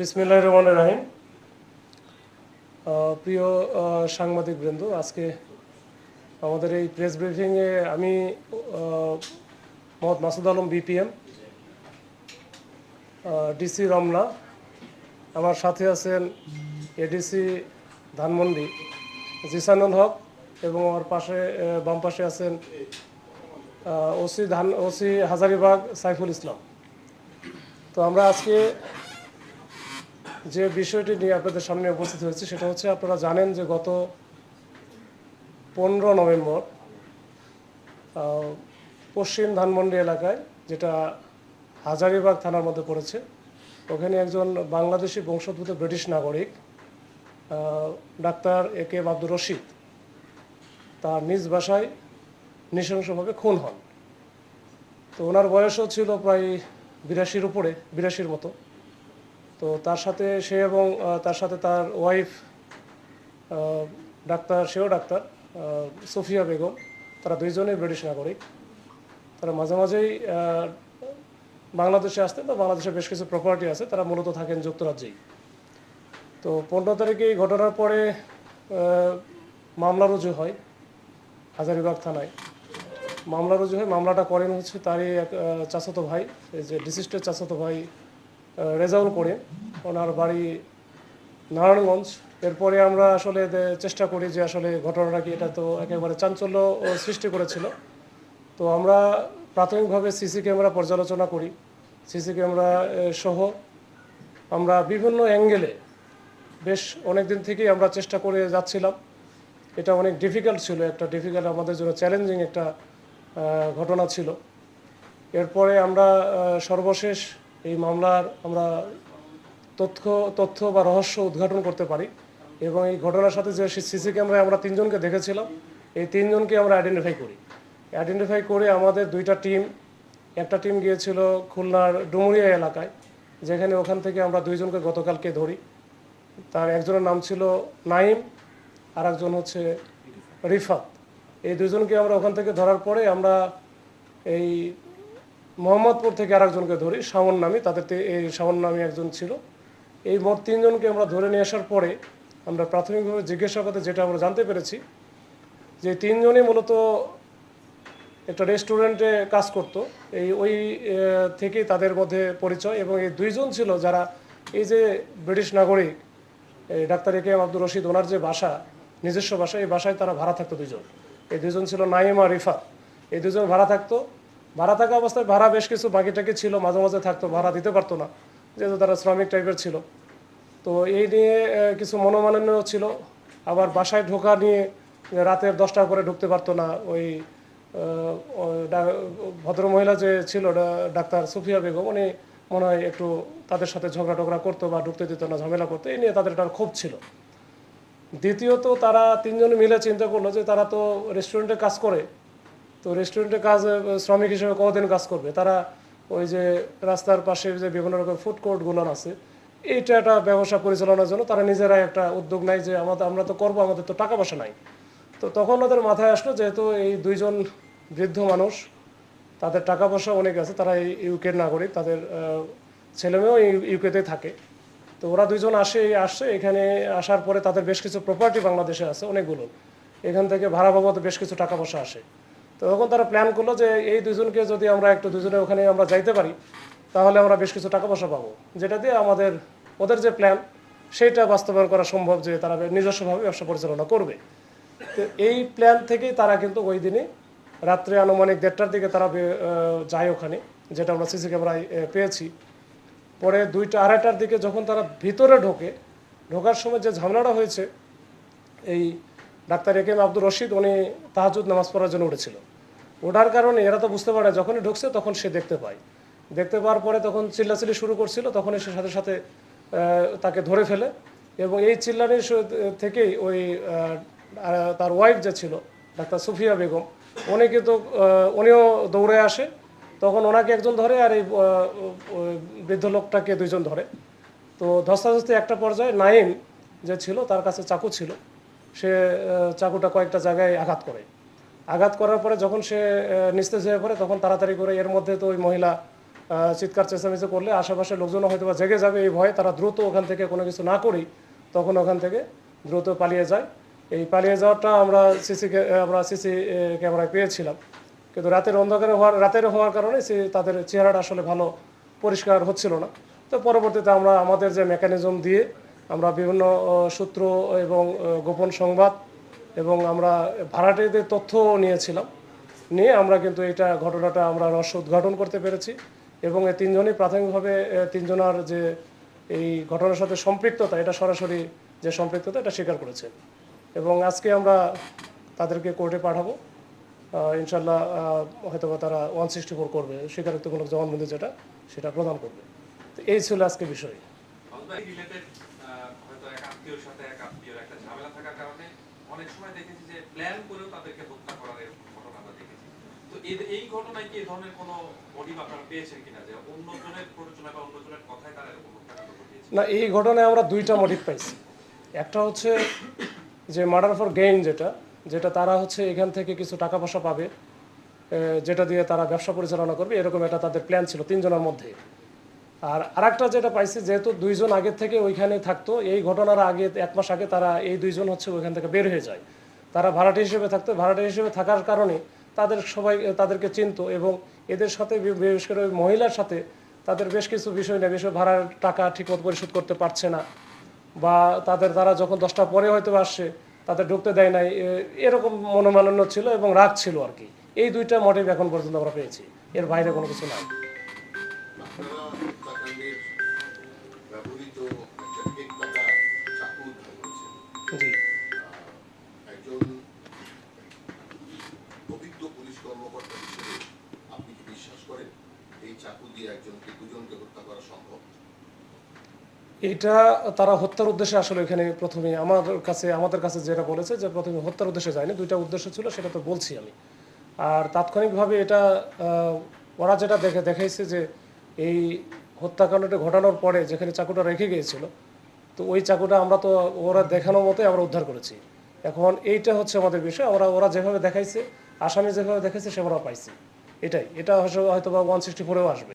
বিসমিল্লাহ রহমান রাহিম। প্রিয় সাংবাদিক বৃন্দ আজকে আমাদের এই প্রেস ব্রিফিংয়ে আমি মোহাম্মদ মাসুদ আলম, বিপিএম ডিসি রমনা, আমার সাথে আছেন এডিসি ধানমন্ডি, জিসানুল হক এবং আমার পাশে বাম পাশে আছেন ওসি ধান, ওসি হাজারিবাগ সাইফুল ইসলাম। তো আমরা আজকে যে বিষয়টি নিয়ে আপনাদের সামনে উপস্থিত হয়েছে, সেটা হচ্ছে আপনারা জানেন যে গত পনেরো নভেম্বর পশ্চিম ধানমন্ডি এলাকায় যেটা হাজারিবাগ থানার মধ্যে পড়েছে, ওখানে একজন বাংলাদেশি বংশোদ্ভূত ব্রিটিশ নাগরিক doctor A K Abdur Rashid, তার নিজ বাসায় নৃশংসভাবে খুন হন। তো ওনার বয়সও ছিল প্রায় বিরাশির উপরে, বিরাশির মতো। তো তার সাথে সে এবং তার সাথে তার ওয়াইফ ডাক্তার, সেও ডাক্তার সোফিয়া বেগম। তারা দুইজনেই ব্রিটিশ নাগরিক। তারা মাঝে মাঝেই বাংলাদেশে আসতেন তো বাংলাদেশে বেশ কিছু প্রপার্টি আছে, তারা মূলত থাকেন যুক্তরাজ্যেই। তো পনেরো তারিখে এই ঘটনার পরে মামলা রুজু হয় হাজারিবাগ থানায়। মামলা রুজু হয়, মামলাটা করেন হচ্ছে তারই এক চাচাতো ভাই যে ডিসিস্টের চাচাতো ভাই রেজাউল করেন ওনার বাড়ি নারায়ণগঞ্জ। এরপরে আমরা আসলে চেষ্টা করি যে আসলে ঘটনাটা কি, এটা তো একেবারে চাঞ্চল্য সৃষ্টি করেছিল। তো আমরা প্রাথমিকভাবে সিসি ক্যামেরা পর্যালোচনা করি। সিসি ক্যামেরা সহ আমরা বিভিন্ন অ্যাঙ্গেলে বেশ অনেক দিন থেকেই আমরা চেষ্টা করে যাচ্ছিলাম। এটা অনেক ডিফিকাল্ট ছিল, একটা ডিফিকাল্ট আমাদের জন্য চ্যালেঞ্জিং একটা ঘটনা ছিল। এরপরে আমরা সর্বশেষ এই মামলার আমরা তথ্য তথ্য বা রহস্য উদ্ঘাটন করতে পারি এবং এই ঘটনার সাথে যে সিসি ক্যামেরায় আমরা তিনজনকে দেখেছিলাম, এই তিনজনকে আমরা আইডেন্টিফাই করি। আইডেন্টিফাই করে আমাদের দুইটা টিম একটা টিম গিয়েছিল খুলনার ডুমুরিয়া এলাকায়, যেখানে ওখান থেকে আমরা দুইজনকে গতকালকে ধরি। তার একজনের নাম ছিল নাইম আর একজন হচ্ছে রিফাত। এই দুজনকে আমরা ওখান থেকে ধরার পরে আমরা এই মোহাম্মদপুর থেকে আরেকজনকে ধরি, শাওন নামী, তাদের এই শাওন নামী একজন ছিল। এই মোট তিনজনকে আমরা ধরে নিয়ে আসার পরে আমরা প্রাথমিকভাবে জিজ্ঞাসাবাদে যেটা আমরা জানতে পেরেছি, যে তিনজনই মূলত একটা রেস্টুরেন্টে কাজ করত। এই ওই থেকেই তাদের মধ্যে পরিচয় এবং এই দুইজন ছিল যারা এই যে ব্রিটিশ নাগরিক এই doctor A K M Abdur Rashid, ওনার যে বাসা, নিজস্ব বাসা, এই বাসায় তারা ভাড়া থাকতো দুজন এই দুজন ছিল নাইম আর রিফা এই দুজন ভাড়া থাকতো ভাড়া থাকা অবস্থায় ভাড়া বেশ কিছু বাকি টাকি ছিল, মাঝে মাঝে থাকতো, ভাড়া দিতে পারতো না, যেহেতু তারা শ্রমিক টাইপের ছিল। তো এই নিয়ে কিছু মনোমালিন্য ছিল। আবার বাসায় ঢোকা নিয়ে রাতের দশটার পরে ঢুকতে পারতো না ওই ভদ্রমহিলা যে ছিল ডাক্তার সুফিয়া বেগম, উনি মনে হয় একটু তাদের সাথে ঝগড়া টগড়া করতো বা ঢুকতে দিত না, ঝামেলা করতো, এই নিয়ে তাদের একটা ক্ষোভ ছিল। দ্বিতীয়ত তারা তিনজন মিলে চিন্তা করল যে তারা তো রেস্টুরেন্টে কাজ করে তো রেস্টুরেন্টে কাজ, শ্রমিক হিসেবে কতদিন কাজ করবে? তারা ওই যে রাস্তার পাশে যে বিভিন্ন রকম ফুড কোর্টগুলো আছে, এইটা একটা ব্যবসা পরিচালনার জন্য তারা নিজেরাই একটা উদ্যোগ নেয় যে আমাদের, আমরা তো করব, আমাদের তো টাকা পয়সা নাই। তো তখন ওদের মাথায় আসলো যেহেতু এই দুইজন বৃদ্ধ মানুষ, তাদের টাকা পয়সা অনেক আছে, তারা এই ইউকের নাগরিক, তাদের ছেলেমেয়েও ইউকেতে থাকে। তো ওরা দুইজন আসে, আসছে, এখানে আসার পরে তাদের বেশ কিছু প্রপার্টি বাংলাদেশে আছে, অনেকগুলো। এখান থেকে ভাড়া বাবদ বেশ কিছু টাকা পয়সা আসে। তো তখন তারা প্ল্যান করল যে এই দুজনকে যদি আমরা একটু দুজনে ওখানে আমরা যাইতে পারি, তাহলে আমরা বেশ কিছু টাকা পয়সা পাবো। যেটা দিয়ে আমাদের, ওদের যে প্ল্যান সেইটা বাস্তবায়ন করা সম্ভব যে তারা নিজস্বভাবে ব্যবসা পরিচালনা করবে। তো এই প্ল্যান থেকেই তারা কিন্তু ওই দিনে রাত্রে আনুমানিক দেড়টার দিকে তারা যায় ওখানে, যেটা আমরা সিসি ক্যামেরায় পেয়েছি। পরে দুইটা, আড়াইটার দিকে যখন তারা ভিতরে ঢোকে, ঢোকার সময় যে ঝামেলাটা হয়েছে, এই doctor A K Abdur Rashid, উনি তাহাজুদ নামাজ পড়ার জন্য উঠেছিল। ওঠার কারণে এরা তো বুঝতে পারে যখনই ঢুকছে তখন সে দেখতে পায়। দেখতে পাওয়ার পরে তখন চিল্লাচিল্লি শুরু করছিল তখন সে সাথে সাথে তাকে ধরে ফেলে এবং এই চিল্লানির থেকেই ওই তার ওয়াইফ যে ছিল, ডাক্তার সুফিয়া বেগম উনি কিন্তু উনিও দৌড়ে আসে, তখন ওনাকে একজন ধরে আর এই বৃদ্ধ লোকটাকে দুইজন ধরে। তো ধস্তাধস্তি একটা পর্যায়ে নাইম যে ছিল, তার কাছে চাকু ছিল, সে চাকুটা কয়েকটা জায়গায় আঘাত করে। আঘাত করার পরে যখন সে নিস্তেজ হয়ে পড়ে, তখন তাড়াতাড়ি করে এর মধ্যে তো ওই মহিলা চিৎকার চেঁচামেচি করলে, আশেপাশের লোকজনও হয়তো বা জেগে যাবে এই ভয়ে, তারা দ্রুত ওখান থেকে কোনো কিছু না করেই তখন ওখান থেকে দ্রুত পালিয়ে যায়। এই পালিয়ে যাওয়াটা আমরা সিসি আমরা সিসি ক্যামেরায় পেয়েছিলাম। কিন্তু রাতের অন্ধকারে হওয়ার, রাতের হওয়ার কারণে সে, তাদের চেহারাটা আসলে ভালো পরিষ্কার হচ্ছিল না। তো পরবর্তীতে আমরা আমাদের যে মেকানিজম দিয়ে আমরা বিভিন্ন সূত্র এবং গোপন সংবাদ এবং আমরা ভাড়াটিদের তথ্য নিয়েছিলাম। নিয়ে আমরা কিন্তু এটা ঘটনাটা আমরা রহস্য উদ্ঘাটন করতে পেরেছি এবং এই তিনজনই প্রাথমিকভাবে তিনজনার যে এই ঘটনার সাথে সম্পৃক্ততা, এটা সরাসরি যে সম্পৃক্ততা, এটা স্বীকার করেছে। এবং আজকে আমরা তাদেরকে কোর্টে পাঠাবো। ইনশাল্লাহ হয়তো বা তারা ওয়ান সিক্সটি ফোর করবে, স্বীকারোক্তিমূলক জবানবন্দি যেটা, সেটা প্রদান করবে। তো এই ছিল আজকে বিষয়। হয়তো এক আত্মীয়র সাথে, এক আত্মীয়র একটা ঝামেলা থাকার কারণে অনেক সময় দেখেছি যে প্ল্যান করেও তাদেরকে হত্যা করার এরকম ঘটনা দেখেছি। তো এই ঘটনায় কি এই ধরনের কোনো মোটিভ আপনারা পেয়েছেন কিনা? যে অন্যজনের প্ররোচনা বা অন্যজনের কথায় তারা এরকম না, এই ঘটনায় আমরা দুইটা মোটিভ পাইছি। একটা হচ্ছে যে মার্ডার ফর গেইন যেটা যেটা তারা হচ্ছে এখান থেকে কিছু টাকা পয়সা পাবে যেটা দিয়ে তারা ব্যবসা পরিচালনা করবে, এরকম একটা তাদের প্ল্যান ছিল তিনজনের মধ্যে। আর আরেকটা যেটা পাইছি, যেহেতু দুইজন আগে থেকে ওইখানে থাকতো, এই ঘটনার আগে, এক মাস আগে তারা এই দুইজন হচ্ছে ওইখান থেকে বের হয়ে যায়। তারা ভাড়াটি হিসেবে থাকতো, ভাড়াটি হিসেবে থাকার কারণে তাদের সবাই, তাদেরকে চিনতো এবং এদের সাথে বিশেষ করে মহিলার সাথে তাদের বেশ কিছু বিষয় নিয়ে, বিষয় ভাড়ার টাকা ঠিকমতো পরিশোধ করতে পারছে না বা তাদের, তারা যখন দশটা পরে হয়তো আসছে তাদের ঢুকতে দেয় নাই এরকম মনোমালিন্য ছিল এবং রাগ ছিল আর কি। এই দুইটা মোটিভ এখন পর্যন্ত আমরা পেয়েছি। এর বাইরে কোনো কিছু নাই। জি। একজন অভিজ্ঞ পুলিশ কর্মকর্তা হিসেবে আপনি কি বিশ্বাস করেন এই চাকু দিয়ে একজনকে দুজনকে হত্যা করা সম্ভব? এটা তারা হত্যার উদ্দেশ্যে আসলে এখানে প্রথমে আমার কাছে আমাদের কাছে যেটা বলেছে যে প্রথমে হত্যার উদ্দেশ্যে যায়নি দুইটা উদ্দেশ্য ছিল সেটা তো বলছি আমি। আর তাৎক্ষণিকভাবে এটা ওরা যেটা দেখে দেখাইছে যে এই হত্যাকাণ্ডটা ঘটানোর পরে যেখানে চাকুটা রেখে গিয়েছিল তো ওই চাকুটা আমরা তো ওরা দেখানোর মতোই আমরা উদ্ধার করেছি। এখন এইটা হচ্ছে আমাদের বিষয়। ওরা ওরা যেভাবে দেখাইছে, আসামি যেভাবে দেখাইছে, সেভাবে পাইছি। এটাই। এটা হয়তো বা ওয়ান সিক্সটি ফোরেও আসবে।